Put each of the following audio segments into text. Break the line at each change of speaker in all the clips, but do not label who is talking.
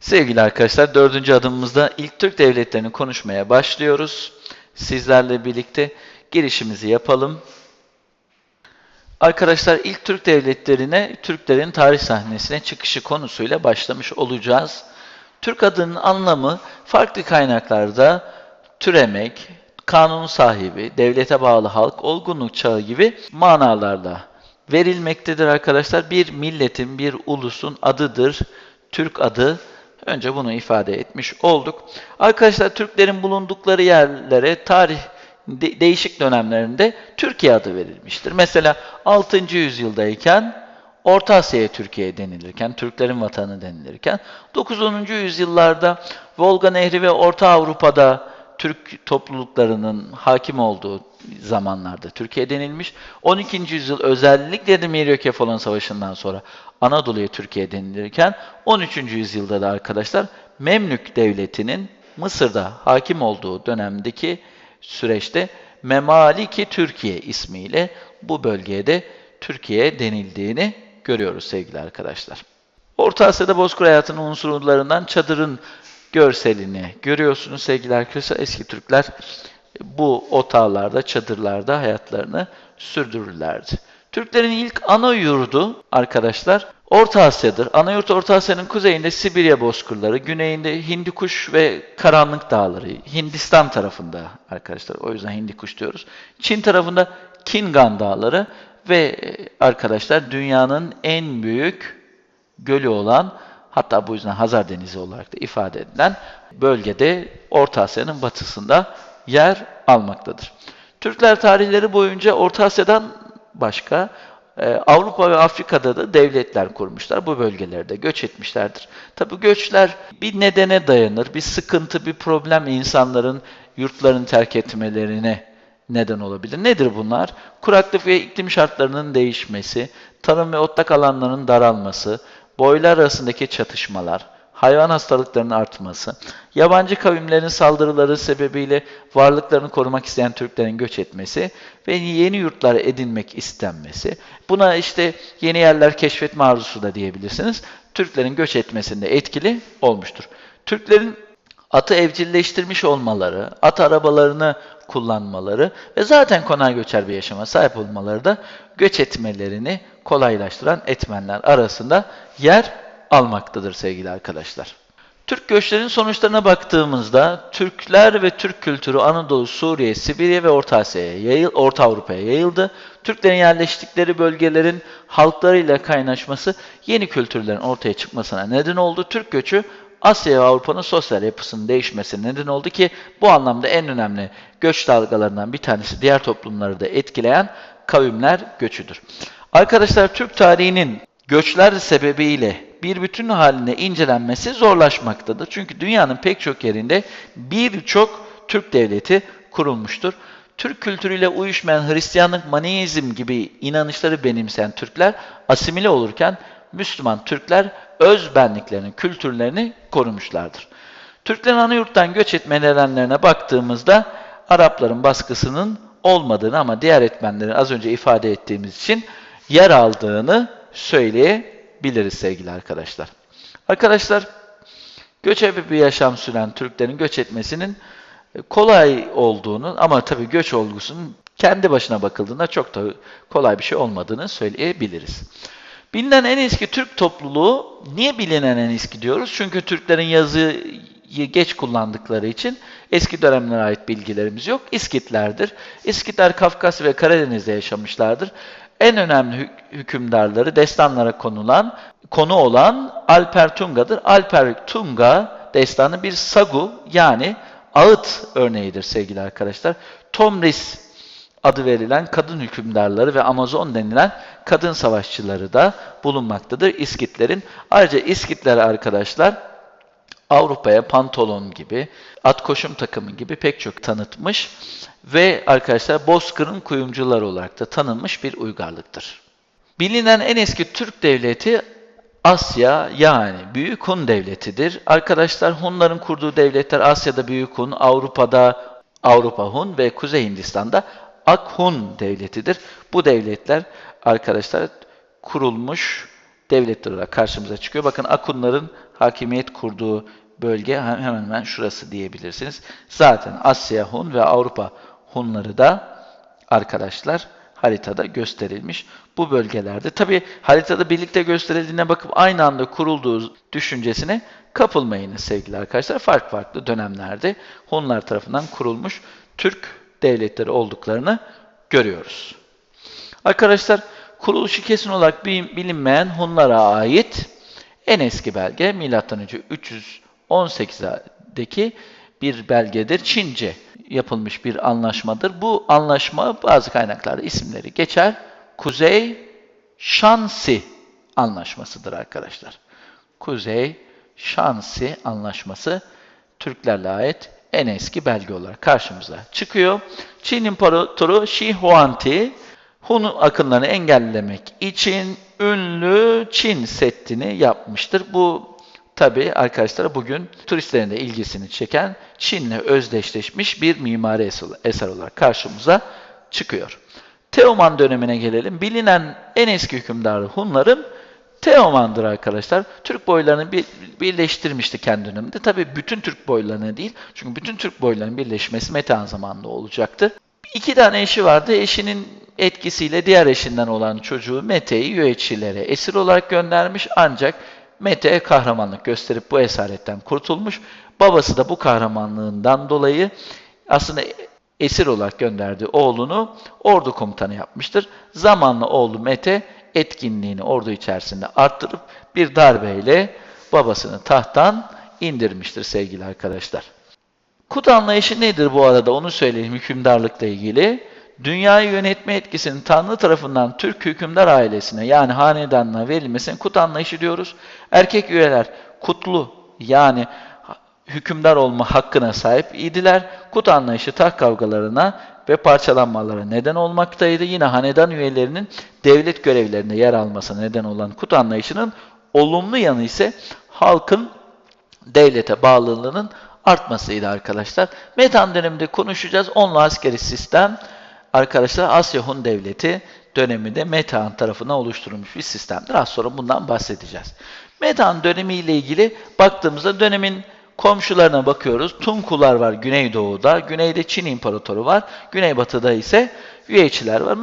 Sevgili arkadaşlar, dördüncü adımımızda ilk Türk devletlerini konuşmaya başlıyoruz. Sizlerle birlikte girişimizi yapalım. Arkadaşlar ilk Türk devletlerine, Türklerin tarih sahnesine çıkışı konusuyla başlamış olacağız. Türk adının anlamı farklı kaynaklarda türemek, kanun sahibi, devlete bağlı halk, olgunluk çağı gibi manalarla verilmektedir arkadaşlar. Bir milletin, bir ulusun adıdır. Türk adı Önce bunu ifade etmiş olduk. Arkadaşlar Türklerin bulundukları yerlere tarih de değişik dönemlerinde Türkiye adı verilmiştir. Mesela 6. yüzyıldayken Orta Asya'ya Türkiye denilirken, Türklerin vatanı denilirken, 9. yüzyıllarda Volga Nehri ve Orta Avrupa'da Türk topluluklarının hakim olduğu zamanlarda Türkiye denilmiş. 12. yüzyıl özellikle de Miryokefalon Savaşı'ndan sonra Anadolu'ya Türkiye denilirken 13. yüzyılda da arkadaşlar Memlük Devleti'nin Mısır'da hakim olduğu dönemdeki süreçte Memaliki Türkiye ismiyle bu bölgeye de Türkiye denildiğini görüyoruz sevgili arkadaşlar. Orta Asya'da bozkır hayatının unsurlarından çadırın görselini görüyorsunuz sevgili arkadaşlar. Eski Türkler bu otağlarda, çadırlarda hayatlarını sürdürürlerdi. Türklerin ilk ana yurdu arkadaşlar Orta Asya'dır. Ana yurt Orta Asya'nın kuzeyinde Sibirya bozkırları, güneyinde Hindikuş ve Karanlık Dağları, Hindistan tarafında arkadaşlar o yüzden Hindikuş diyoruz. Çin tarafında Kingan Dağları ve arkadaşlar dünyanın en büyük gölü olan hatta bu yüzden Hazar Denizi olarak da ifade edilen bölgede Orta Asya'nın batısında yer almaktadır. Türkler tarihleri boyunca Orta Asya'dan başka e, Avrupa ve Afrika'da da devletler kurmuşlar. Bu bölgelerde göç etmişlerdir. Tabi göçler bir nedene dayanır. Bir sıkıntı, bir problem insanların yurtlarını terk etmelerine neden olabilir. Nedir bunlar? Kuraklık ve iklim şartlarının değişmesi, tarım ve otlak alanlarının daralması, boylar arasındaki çatışmalar, hayvan hastalıklarının artması, yabancı kavimlerin saldırıları sebebiyle varlıklarını korumak isteyen Türklerin göç etmesi ve yeni yurtlar edinmek istenmesi, buna işte yeni yerler keşfetme arzusu da diyebilirsiniz, Türklerin göç etmesinde etkili olmuştur. Türklerin atı evcilleştirmiş olmaları, at arabalarını kullanmaları ve zaten konağa göçer bir yaşama sahip olmaları da göç etmelerini kolaylaştıran etmenler arasında yer almaktadır sevgili arkadaşlar. Türk göçlerinin sonuçlarına baktığımızda Türkler ve Türk kültürü Anadolu, Suriye, Sibirya ve Orta Asya'ya, yayıl, Orta Avrupa'ya yayıldı. Türklerin yerleştikleri bölgelerin halklarıyla kaynaşması yeni kültürlerin ortaya çıkmasına neden oldu. Türk göçü Asya ve Avrupa'nın sosyal yapısının değişmesine neden oldu ki bu anlamda en önemli göç dalgalarından bir tanesi diğer toplumları da etkileyen kavimler göçüdür. Arkadaşlar Türk tarihinin göçler sebebiyle bir bütün haline incelenmesi zorlaşmaktadır. Çünkü dünyanın pek çok yerinde birçok Türk devleti kurulmuştur. Türk kültürüyle uyuşmayan Hristiyanlık, Maniizm gibi inanışları benimseyen Türkler asimile olurken Müslüman Türkler öz benliklerini, kültürlerini korumuşlardır. Türklerin ana yurttan göç etme nedenlerine baktığımızda Arapların baskısının olmadığını ama diğer etmenlerin az önce ifade ettiğimiz için yer aldığını söyleyebiliriz sevgili arkadaşlar. Arkadaşlar, göçebe bir yaşam süren Türklerin göç etmesinin kolay olduğunu ama tabii göç olgusunun kendi başına bakıldığında çok da kolay bir şey olmadığını söyleyebiliriz. Bilinen en eski Türk topluluğu, niye bilinen en eski diyoruz? Çünkü Türklerin yazıyı geç kullandıkları için eski dönemlere ait bilgilerimiz yok. İskitlerdir. İskitler Kafkas ve Karadeniz'de yaşamışlardır en önemli hükümdarları destanlara konulan, konu olan Alper Tunga'dır. Alper Tunga destanı bir sagu yani ağıt örneğidir sevgili arkadaşlar. Tomris adı verilen kadın hükümdarları ve Amazon denilen kadın savaşçıları da bulunmaktadır İskitlerin. Ayrıca İskitler arkadaşlar Avrupa'ya pantolon gibi, at koşum takımı gibi pek çok tanıtmış ve arkadaşlar Bozkır'ın kuyumcuları olarak da tanınmış bir uygarlıktır. Bilinen en eski Türk devleti Asya yani Büyük Hun Devleti'dir. Arkadaşlar Hunların kurduğu devletler Asya'da Büyük Hun, Avrupa'da Avrupa Hun ve Kuzey Hindistan'da Akhun Devleti'dir. Bu devletler arkadaşlar kurulmuş devletler olarak karşımıza çıkıyor. Bakın Akunların hakimiyet kurduğu bölge hemen hemen şurası diyebilirsiniz. Zaten Asya Hun ve Avrupa Hunları da arkadaşlar haritada gösterilmiş bu bölgelerde. Tabi haritada birlikte gösterildiğine bakıp aynı anda kurulduğu düşüncesine kapılmayınız sevgili arkadaşlar. Farklı farklı dönemlerde Hunlar tarafından kurulmuş Türk devletleri olduklarını görüyoruz. Arkadaşlar kuruluşu kesin olarak bilinmeyen Hunlara ait en eski belge M.Ö. 318'deki bir belgedir. Çince yapılmış bir anlaşmadır. Bu anlaşma bazı kaynaklarda isimleri geçer. Kuzey Şansi Anlaşması'dır arkadaşlar. Kuzey Şansi Anlaşması Türklerle ait en eski belge olarak karşımıza çıkıyor. Çin İmparatoru Shi Huangdi Hun akınlarını engellemek için ünlü Çin Seddi'ni yapmıştır. Bu tabi arkadaşlar bugün turistlerin de ilgisini çeken Çin'le özdeşleşmiş bir mimari eser olarak karşımıza çıkıyor. Teoman dönemine gelelim. Bilinen en eski hükümdarı Hunların Teoman'dır arkadaşlar. Türk boylarını bir, birleştirmişti kendi döneminde. Tabi bütün Türk boylarını değil. Çünkü bütün Türk boylarının birleşmesi Metehan zamanında olacaktı. İki tane eşi vardı. Eşinin etkisiyle diğer eşinden olan çocuğu Mete'yi Yüeçilere esir olarak göndermiş. Ancak Mete kahramanlık gösterip bu esaretten kurtulmuş. Babası da bu kahramanlığından dolayı aslında esir olarak gönderdiği oğlunu ordu komutanı yapmıştır. Zamanla oğlu Mete etkinliğini ordu içerisinde arttırıp bir darbeyle babasını tahttan indirmiştir sevgili arkadaşlar. Kut anlayışı nedir bu arada onu söyleyeyim hükümdarlıkla ilgili. Dünyayı yönetme etkisinin Tanrı tarafından Türk hükümdar ailesine yani hanedanına verilmesine kut anlayışı diyoruz. Erkek üyeler kutlu yani hükümdar olma hakkına sahip idiler. Kut anlayışı taht kavgalarına ve parçalanmalara neden olmaktaydı. Yine hanedan üyelerinin devlet görevlerinde yer almasına neden olan kut anlayışının olumlu yanı ise halkın devlete bağlılığının artmasıydı arkadaşlar. Metan döneminde konuşacağız. Onlu askeri sistem arkadaşlar Asya Hun Devleti döneminde Metehan tarafından oluşturulmuş bir sistemdir. Az sonra bundan bahsedeceğiz. Metehan dönemiyle ilgili baktığımızda dönemin komşularına bakıyoruz. Tunkular var Güneydoğu'da, güneyde Çin İmparatoru var, güneybatıda ise Yüeyçiler var.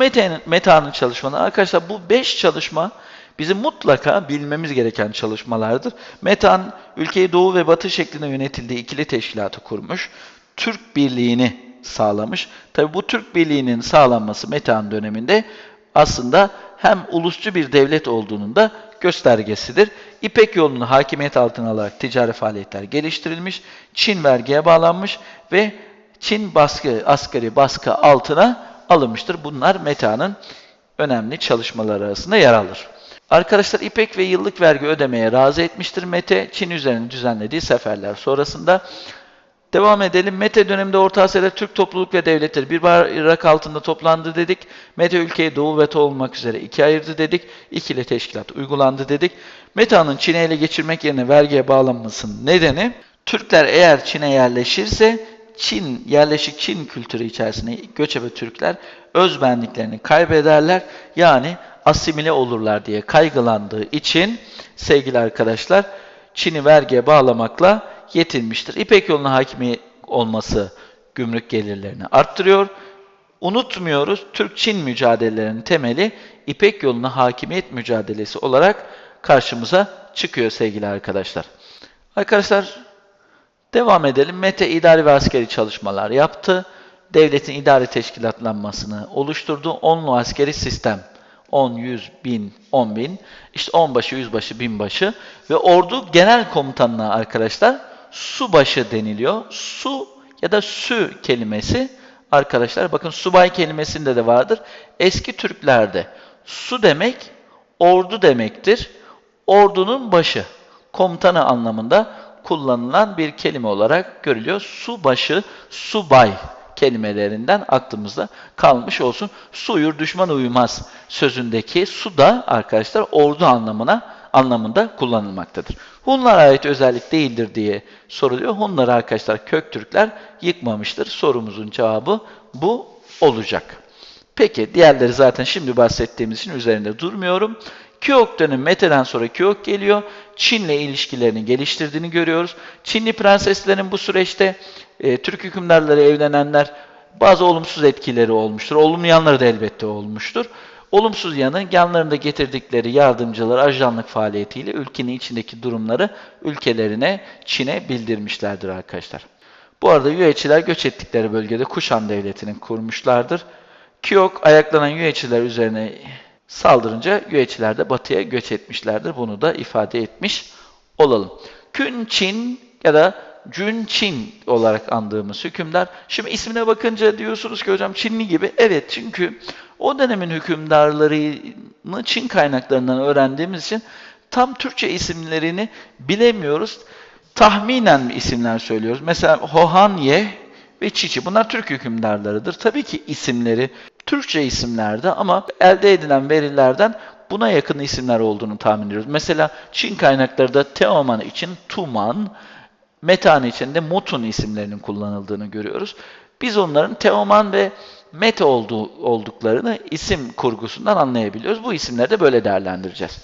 Metehan'ın çalışmaları arkadaşlar bu beş çalışma bizim mutlaka bilmemiz gereken çalışmalardır. Metehan ülkeyi doğu ve batı şeklinde yönetildiği ikili teşkilatı kurmuş. Türk birliğini sağlamış. Tabi bu Türk birliğinin sağlanması Metehan döneminde aslında hem ulusçu bir devlet olduğunun da göstergesidir. İpek yolunu hakimiyet altına alarak ticari faaliyetler geliştirilmiş, Çin vergiye bağlanmış ve Çin baskı, asgari baskı altına alınmıştır. Bunlar Meta'nın önemli çalışmaları arasında yer alır. Arkadaşlar İpek ve yıllık vergi ödemeye razı etmiştir Mete, Çin üzerine düzenlediği seferler sonrasında. Devam edelim. Mete döneminde Orta Asya'da Türk topluluk ve devletleri bir bayrak altında toplandı dedik. Mete ülkeyi Doğu ve Doğu olmak üzere ikiye ayırdı dedik. İkili teşkilat uygulandı dedik. Meta'nın Çin'e ele geçirmek yerine vergiye bağlanmasının nedeni Türkler eğer Çin'e yerleşirse Çin, yerleşik Çin kültürü içerisinde göçebe Türkler özbenliklerini kaybederler. Yani asimile olurlar diye kaygılandığı için sevgili arkadaşlar Çin'i vergiye bağlamakla yetinmiştir. İpek yoluna hakimi olması gümrük gelirlerini arttırıyor. Unutmuyoruz Türk-Çin mücadelelerinin temeli İpek yoluna hakimiyet mücadelesi olarak karşımıza çıkıyor sevgili arkadaşlar. Arkadaşlar devam edelim. Mete idari ve askeri çalışmalar yaptı. Devletin idari teşkilatlanmasını oluşturdu. Onlu askeri sistem 10, 100, 1000, 10 bin, işte onbaşı, yüzbaşı, binbaşı ve ordu genel komutanlığı arkadaşlar subaşı deniliyor. Su ya da sü kelimesi arkadaşlar bakın subay kelimesinde de vardır. Eski Türklerde su demek ordu demektir. Ordunun başı, komutanı anlamında kullanılan bir kelime olarak görülüyor. Subaşı, subay kelimelerinden aklımızda kalmış olsun. Su uyur, düşman uyumaz sözündeki su da arkadaşlar ordu anlamına anlamında kullanılmaktadır. Hunlara ait özellik değildir diye soruluyor. Hunları arkadaşlar Köktürkler yıkmamıştır. Sorumuzun cevabı bu olacak. Peki diğerleri zaten şimdi bahsettiğimiz için üzerinde durmuyorum. Kyok dönemi Mete'den sonra Kyok geliyor. Çin'le ilişkilerini geliştirdiğini görüyoruz. Çinli prenseslerin bu süreçte e, Türk hükümdarları evlenenler bazı olumsuz etkileri olmuştur. Olumlu yanları da elbette olmuştur. Olumsuz yanı yanlarında getirdikleri yardımcılar ajanlık faaliyetiyle ülkenin içindeki durumları ülkelerine, Çin'e bildirmişlerdir arkadaşlar. Bu arada Yüeçiler göç ettikleri bölgede Kuşan Devleti'ni kurmuşlardır. Kyok ayaklanan Yüeçiler üzerine saldırınca Yüeçiler de batıya göç etmişlerdir. Bunu da ifade etmiş olalım. Kün Çin ya da Jun Çin olarak andığımız hükümdar. Şimdi ismine bakınca diyorsunuz ki hocam Çinli gibi. Evet çünkü o dönemin hükümdarlarını Çin kaynaklarından öğrendiğimiz için tam Türkçe isimlerini bilemiyoruz. Tahminen isimler söylüyoruz. Mesela Hohanye ve Çiçi. Bunlar Türk hükümdarlarıdır. Tabii ki isimleri Türkçe isimlerde ama elde edilen verilerden buna yakın isimler olduğunu tahmin ediyoruz. Mesela Çin kaynakları da Teoman için Tuman, Metan için de Mutun isimlerinin kullanıldığını görüyoruz. Biz onların Teoman ve Mete olduğu, olduklarını isim kurgusundan anlayabiliyoruz. Bu isimleri de böyle değerlendireceğiz.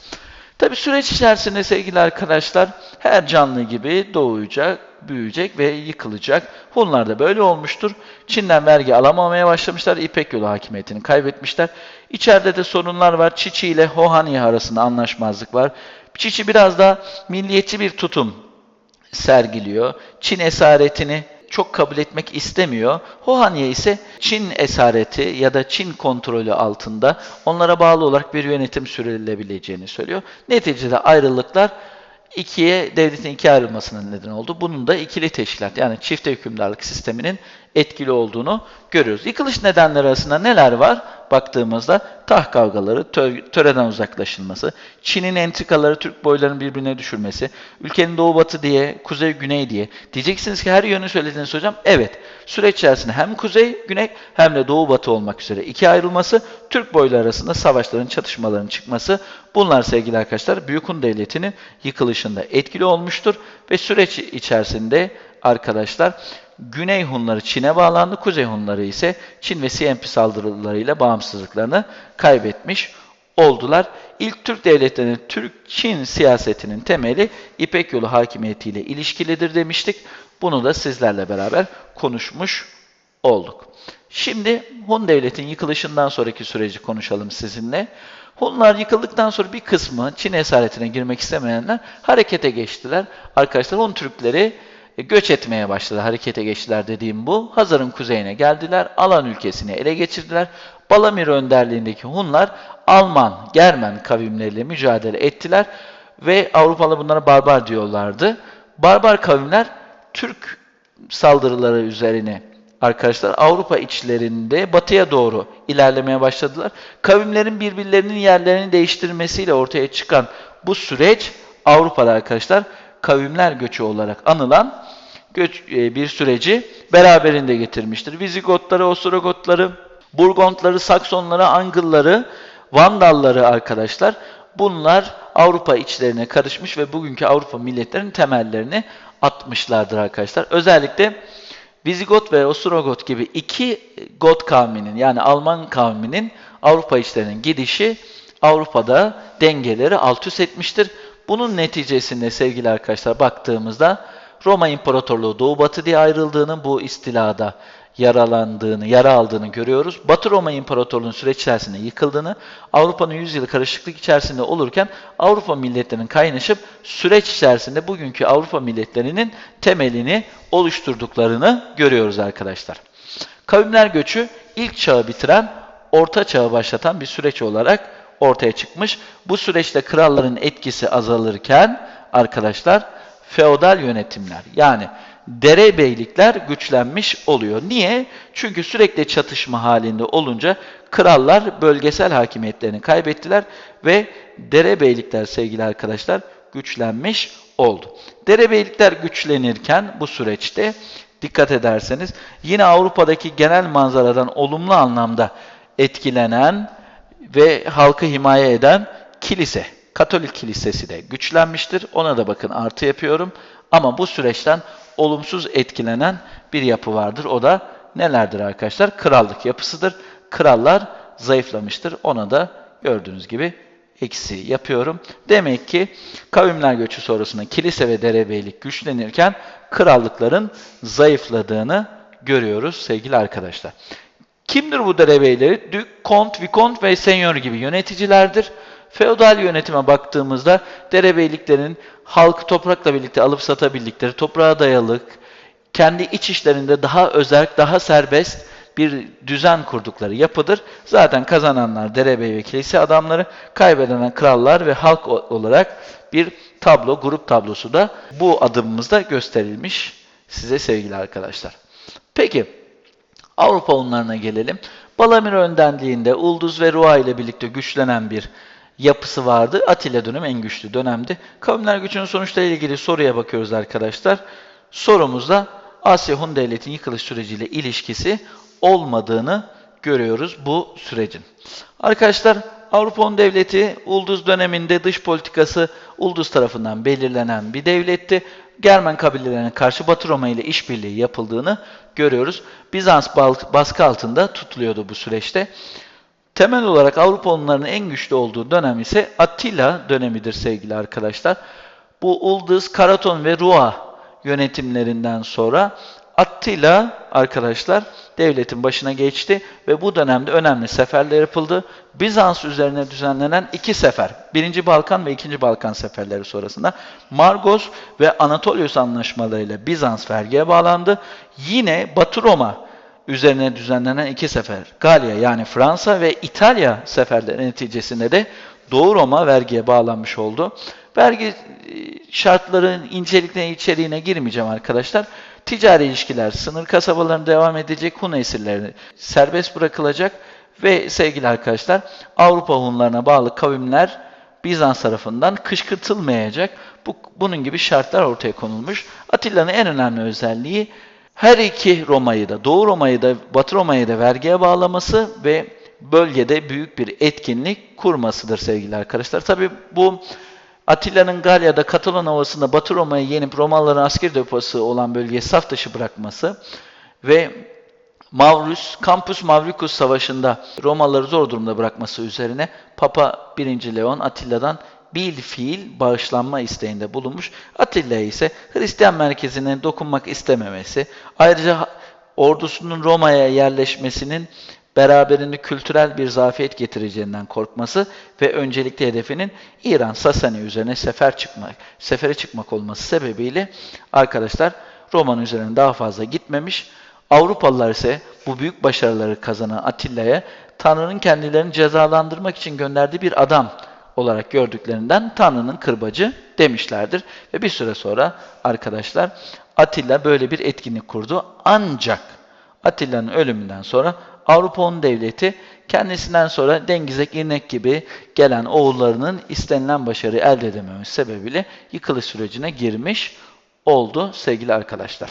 Tabi süreç içerisinde sevgili arkadaşlar her canlı gibi doğacak, büyüyecek ve yıkılacak. Hunlar da böyle olmuştur. Çin'den vergi alamamaya başlamışlar. İpek yolu hakimiyetini kaybetmişler. İçeride de sorunlar var. Çiçi ile Hohani arasında anlaşmazlık var. Çiçi biraz da milliyetçi bir tutum sergiliyor. Çin esaretini çok kabul etmek istemiyor. Hohaniye ise Çin esareti ya da Çin kontrolü altında onlara bağlı olarak bir yönetim sürülebileceğini söylüyor. Neticede ayrılıklar ikiye, devletin ikiye ayrılmasının neden oldu. Bunun da ikili teşkilat yani çifte hükümdarlık sisteminin etkili olduğunu görüyoruz. Yıkılış nedenleri arasında neler var? Baktığımızda taht kavgaları, tö töreden uzaklaşılması, Çin'in entrikaları Türk boylarının birbirine düşürmesi, ülkenin doğu batı diye, kuzey güney diye. Diyeceksiniz ki her yönü söylediniz hocam. Evet, süreç içerisinde hem kuzey güney hem de doğu batı olmak üzere iki ayrılması, Türk boyları arasında savaşların, çatışmaların çıkması bunlar sevgili arkadaşlar Büyük Hun Devleti'nin yıkılışında etkili olmuştur ve süreç içerisinde arkadaşlar Güney Hunları Çin'e bağlandı, Kuzey Hunları ise Çin ve CMP saldırılarıyla bağımsızlıklarını kaybetmiş oldular. İlk Türk devletlerinin Türk-Çin siyasetinin temeli İpek yolu hakimiyetiyle ilişkilidir demiştik. Bunu da sizlerle beraber konuşmuş olduk. Şimdi Hun devletin yıkılışından sonraki süreci konuşalım sizinle. Hunlar yıkıldıktan sonra bir kısmı Çin esaretine girmek istemeyenler harekete geçtiler. Arkadaşlar Hun Türkleri göç etmeye başladı, harekete geçtiler dediğim bu. Hazar'ın kuzeyine geldiler, Alan ülkesini ele geçirdiler. Balamir önderliğindeki Hunlar Alman, Germen kavimleriyle mücadele ettiler ve Avrupalı bunlara barbar diyorlardı. Barbar kavimler Türk saldırıları üzerine arkadaşlar Avrupa içlerinde batıya doğru ilerlemeye başladılar. Kavimlerin birbirlerinin yerlerini değiştirmesiyle ortaya çıkan bu süreç Avrupa'da arkadaşlar kavimler göçü olarak anılan göç, e, bir süreci beraberinde getirmiştir. Vizigotları, Ostrogotları, Burgontları, Saksonları, Angılları, Vandalları arkadaşlar bunlar Avrupa içlerine karışmış ve bugünkü Avrupa milletlerinin temellerini atmışlardır arkadaşlar. Özellikle Vizigot ve Ostrogot gibi iki Got kavminin yani Alman kavminin Avrupa içlerinin gidişi Avrupa'da dengeleri alt üst etmiştir. Bunun neticesinde sevgili arkadaşlar baktığımızda Roma İmparatorluğu Doğu Batı diye ayrıldığını, bu istilada yaralandığını, yara aldığını görüyoruz. Batı Roma İmparatorluğu'nun süreç içerisinde yıkıldığını, Avrupa'nın yüzyılı karışıklık içerisinde olurken Avrupa milletlerinin kaynaşıp süreç içerisinde bugünkü Avrupa milletlerinin temelini oluşturduklarını görüyoruz arkadaşlar. Kavimler göçü ilk çağı bitiren, orta çağı başlatan bir süreç olarak ortaya çıkmış. Bu süreçte kralların etkisi azalırken arkadaşlar feodal yönetimler yani derebeylikler güçlenmiş oluyor. Niye? Çünkü sürekli çatışma halinde olunca krallar bölgesel hakimiyetlerini kaybettiler ve derebeylikler sevgili arkadaşlar güçlenmiş oldu. Derebeylikler güçlenirken bu süreçte dikkat ederseniz yine Avrupa'daki genel manzaradan olumlu anlamda etkilenen ve halkı himaye eden kilise, Katolik kilisesi de güçlenmiştir. Ona da bakın artı yapıyorum. Ama bu süreçten olumsuz etkilenen bir yapı vardır. O da nelerdir arkadaşlar? Krallık yapısıdır. Krallar zayıflamıştır. Ona da gördüğünüz gibi eksi yapıyorum. Demek ki kavimler göçü sonrasında kilise ve derebeylik güçlenirken krallıkların zayıfladığını görüyoruz sevgili arkadaşlar. Kimdir bu derebeyleri? Dük, kont, vikont ve senyor gibi yöneticilerdir. Feodal yönetime baktığımızda derebeyliklerin halkı toprakla birlikte alıp satabildikleri, toprağa dayalı, kendi iç işlerinde daha özerk, daha serbest bir düzen kurdukları yapıdır. Zaten kazananlar derebey ve kilise adamları, kaybedenler krallar ve halk olarak bir tablo, grup tablosu da bu adımımızda gösterilmiş size sevgili arkadaşlar. Peki, Avrupa Hunlarına gelelim. Balamir öndenliğinde Ulduz ve Rua ile birlikte güçlenen bir yapısı vardı. Atilla dönemi en güçlü dönemdi. Kavimler gücünün sonuçlarıyla ilgili soruya bakıyoruz arkadaşlar. Sorumuzda Asya Hun Devleti'nin yıkılış süreciyle ilişkisi olmadığını görüyoruz bu sürecin. Arkadaşlar Avrupa Hun Devleti Ulduz döneminde dış politikası Ulduz tarafından belirlenen bir devletti. Germen kabilelerine karşı Batı Roma ile işbirliği yapıldığını görüyoruz. Bizans baskı altında tutuluyordu bu süreçte. Temel olarak Avrupa Hunlarının en güçlü olduğu dönem ise Attila dönemidir sevgili arkadaşlar. Bu Ulduz, Karaton ve Rua yönetimlerinden sonra Attila arkadaşlar devletin başına geçti ve bu dönemde önemli seferler yapıldı. Bizans üzerine düzenlenen iki sefer, birinci Balkan ve ikinci Balkan seferleri sonrasında Margos ve Anatolius anlaşmalarıyla Bizans vergiye bağlandı. Yine Batı Roma üzerine düzenlenen iki sefer, Galya yani Fransa ve İtalya seferleri neticesinde de Doğu Roma vergiye bağlanmış oldu. Vergi e, şartların inceliklerine, içeriğine girmeyeceğim arkadaşlar. Ticari ilişkiler, sınır kasabalarına devam edecek, Hun esirleri serbest bırakılacak ve sevgili arkadaşlar Avrupa Hunlarına bağlı kavimler Bizans tarafından kışkırtılmayacak. Bu, bunun gibi şartlar ortaya konulmuş. Atilla'nın en önemli özelliği her iki Roma'yı da, Doğu Roma'yı da, Batı Roma'yı da vergiye bağlaması ve bölgede büyük bir etkinlik kurmasıdır sevgili arkadaşlar. Tabi bu Atilla'nın Galya'da Katalon Ovası'nda Batı Roma'yı yenip Romalıların asker deposu olan bölgeye saf dışı bırakması ve Mavrus, Campus Mavricus Savaşı'nda Romalıları zor durumda bırakması üzerine Papa 1. Leon Atilla'dan bil fiil bağışlanma isteğinde bulunmuş. Atilla ise Hristiyan merkezine dokunmak istememesi, ayrıca ordusunun Roma'ya yerleşmesinin beraberinde kültürel bir zafiyet getireceğinden korkması ve öncelikli hedefinin İran Sasani üzerine sefer çıkmak, sefere çıkmak olması sebebiyle arkadaşlar Roma'nın üzerine daha fazla gitmemiş. Avrupalılar ise bu büyük başarıları kazanan Atilla'ya Tanrı'nın kendilerini cezalandırmak için gönderdiği bir adam olarak gördüklerinden Tanrı'nın kırbacı demişlerdir. Ve bir süre sonra arkadaşlar Atilla böyle bir etkinlik kurdu. Ancak Atilla'nın ölümünden sonra Avrupa Hun Devleti kendisinden sonra Dengizek İrnek gibi gelen oğullarının istenilen başarı elde edememesi sebebiyle yıkılış sürecine girmiş oldu sevgili arkadaşlar.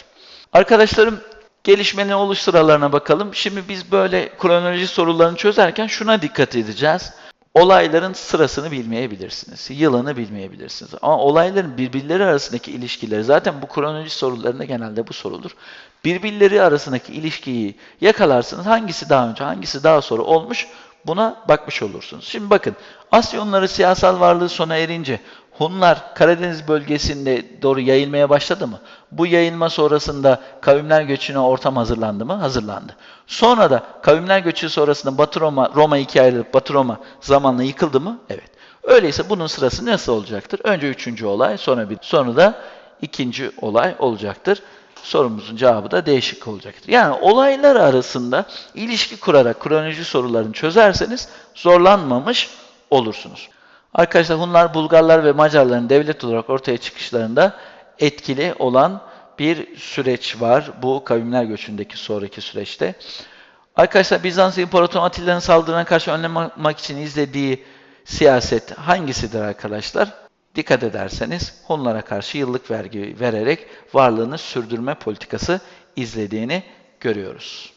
Arkadaşlarım gelişmenin oluş sıralarına bakalım. Şimdi biz böyle kronoloji sorularını çözerken şuna dikkat edeceğiz. Olayların sırasını bilmeyebilirsiniz, yılını bilmeyebilirsiniz. Ama olayların birbirleri arasındaki ilişkileri, zaten bu kronoloji sorularında genelde bu sorulur. Birbirleri arasındaki ilişkiyi yakalarsınız, hangisi daha önce, hangisi daha sonra olmuş, buna bakmış olursunuz. Şimdi bakın, Asyonları siyasal varlığı sona erince Hunlar Karadeniz bölgesinde doğru yayılmaya başladı mı? Bu yayılma sonrasında kavimler göçüne ortam hazırlandı mı? Hazırlandı. Sonra da kavimler göçü sonrasında Batı Roma, Roma ikiye ayrılıp Batı Roma zamanla yıkıldı mı? Evet. Öyleyse bunun sırası nasıl olacaktır? Önce üçüncü olay, sonra bir, sonra da ikinci olay olacaktır. Sorumuzun cevabı da değişik olacaktır. Yani olaylar arasında ilişki kurarak kronoloji sorularını çözerseniz zorlanmamış olursunuz. Arkadaşlar Hunlar, Bulgarlar ve Macarların devlet olarak ortaya çıkışlarında etkili olan bir süreç var. Bu kavimler göçündeki sonraki süreçte. Arkadaşlar Bizans İmparatoru Atilla'nın saldırına karşı önlemek için izlediği siyaset hangisidir arkadaşlar? Dikkat ederseniz Hunlara karşı yıllık vergi vererek varlığını sürdürme politikası izlediğini görüyoruz.